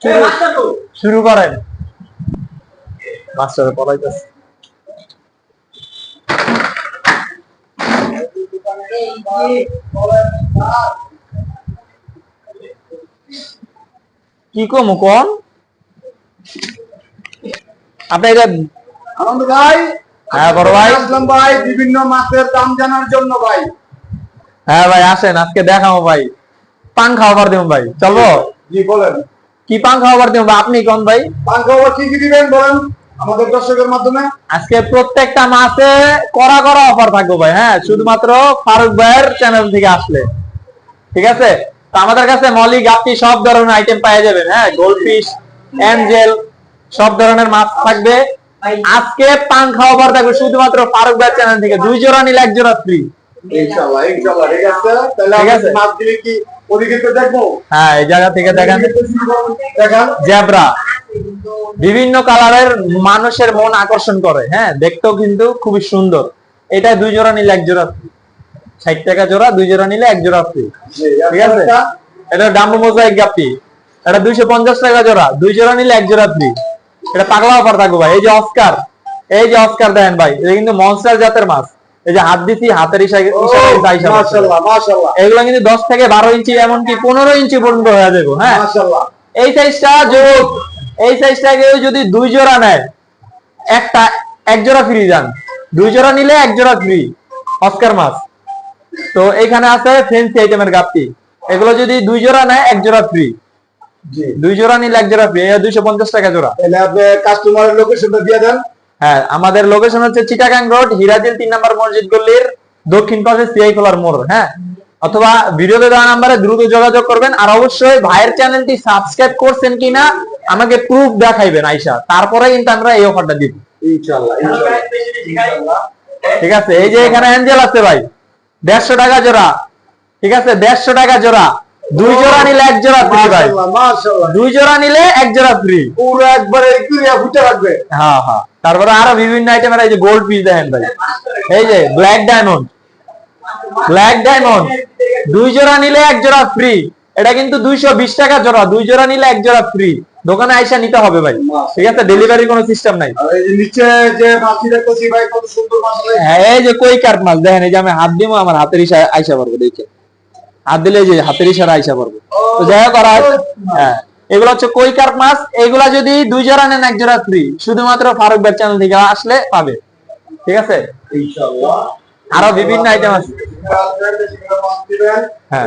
শুরু- করেন। মাস্টার পড়াইতেছে কি কম কোন আপনি এটা আনন্দ ভাই। হ্যাঁ, বড় ভাই। আসলাম ভাই বিভিন্ন মাছের দাম জানার জন্য ভাই। হ্যাঁ ভাই আসেন আজকে দেখাবো ভাই। পান খাওয়াবার দিব ভাই। চলবো? জি বলেন। কি পান খাওয়াবার দিব? আপনি কোন ভাই? পান খাবার কি কি দিবেন বলেন আমাদের দর্শকের মাধ্যমে? আজকে প্রত্যেকটা মাসে করা করা অফার থাকবে ভাই হ্যাঁ শুধুমাত্র ফারুক ভাইয়ের চ্যানেল থেকে আসলে। ঠিক আছে? তো আমাদের কাছে মলি গাপ্পি সব ধরনের আইটেম পাওয়া যাবেন হ্যাঁ গোল্ডফিশ অ্যাঞ্জেল সব ধরনের মাছ থাকবে। আজকে খাওয়া অফার থাকবে শুধুমাত্র ফারুক ভাইয়ের চ্যানেল থেকে দুই জোড়া নিলে এক জোড়া ফ্রি ইনশাআল্লাহ ইনশাআল্লাহ ঠিক আছে? তাহলে ঠিক আমরা আছে। মাছ দিলে কি ওদিকে তো দেখব। হ্যাঁ এই জায়গা থেকে দেখেন। দেখান। জেব্রা। বিভিন্ন কালারের মানুষের মন আকর্ষণ করে হ্যাঁ দেখতেও কিন্তু খুবই সুন্দর। এটা দুই জোড়া নিলে এক জোড়া ফ্রি ষাট টাকা জোড়া দুই জোড়া নিলে এক জোড়া ফ্রি ঠিক আছে? এটা ডাম্বু মোজাইক গাপি এটা দুইশো পঞ্চাশ টাকা জোড়া দুই জোড়া নিলে এক জোড়া ফ্রি এটা পাগলা অফার থাকব ভাই। এই যে অস্কার এই যে অস্কার দেখেন ভাই এটা কিন্তু মনস্টার জাতের মাছ। এই যে হাত দিছি হাতের এগুলো কিন্তু দশ থেকে বারো ইঞ্চি এমনকি পনেরো ইঞ্চি পর্যন্ত হয়ে যাবে হ্যাঁ? এই সাইজটা যদি এই সাইজটা কেউ যদি দুই জোড়া নেয় একটা এক জোড়া ফ্রি যান দুই জোড়া নিলে এক জোড়া ফ্রি অস্কার মাছ। তো এখানে আছে ফেন্সি আইটেমের গাপ্পি। এগুলো যদি দুই জোড়া নেয় এক জোড়া ফ্রি দুই জোড়া নিলে এক জোড়া ফ্রি দুইশো পঞ্চাশ টাকা জোড়া। তাহলে কাস্টমারের লোকেশনটা দিয়ে দেন। হ্যাঁ আমাদের লোকেশন হচ্ছে চিটাগাং রোড হিরাজিল তিন নম্বর মসজিদ গল্লির দক্ষিণ পাশে সিআই খোলার মোড় হ্যাঁ? অথবা ভিডিওতে দেওয়া নাম্বারে দ্রুত যোগাযোগ করবেন আর অবশ্যই ভাইয়ের চ্যানেলটি সাবস্ক্রাইব করছেন কিনা আমাকে প্রুফ দেখাইবেন আইসা তারপরে কিন্তু আমরা এই অফারটা দিব। ইনশাআল্লাহ ঠিক আছে এই যে এখানে অ্যাঞ্জেল আছে ভাই দেড়শো টাকা জোড়া। ঠিক আছে দেড়শো টাকা জোড়া। দুই জোড়া নিলে এক জোড়া ফ্রি ভাই। মাশাআল্লাহ মাশাআল্লাহ। দুই জোড়া নিলে এক জোড়া ফ্রি পুরো একবারে ফুটে রাখবে হ্যাঁ হ্যাঁ। তারপরে আরও বিভিন্ন আইটেমের এই যে গোল্ড পিস দেখেন ভাই। এই যে ব্ল্যাক ডায়মন্ড ব্ল্যাক ডায়মন্ড দুই জোড়া নিলে এক জোড়া ফ্রি এটা কিন্তু দুইশো বিশ টাকা জোড়া। দুই জোড়া নিলে এক জোড়া ফ্রি দোকানে আইসা নিতে হবে ভাই। ঠিক আছে ডেলিভারি কোনো সিস্টেম নাই। নিচে যে ভাই কত সুন্দর মাছ হ্যাঁ এই যে কই কাঠ মাছ? দেখেন এই যে আমি হাত দিব আমার হাতের আইসা পারব দেখে। হাত দিলে যে হাতের ইশারা আইসা পড়বে। তো যাই হোক হ্যাঁ এগুলো হচ্ছে কই কার্প মাছ? এগুলা যদি দুই জোড়া নেন এক জোড়া ফ্রি শুধুমাত্র ফারুক ভাই চ্যানেল থেকে আসলে পাবে। ঠিক আছে? আরও বিভিন্ন আইটেম আছে। হ্যাঁ।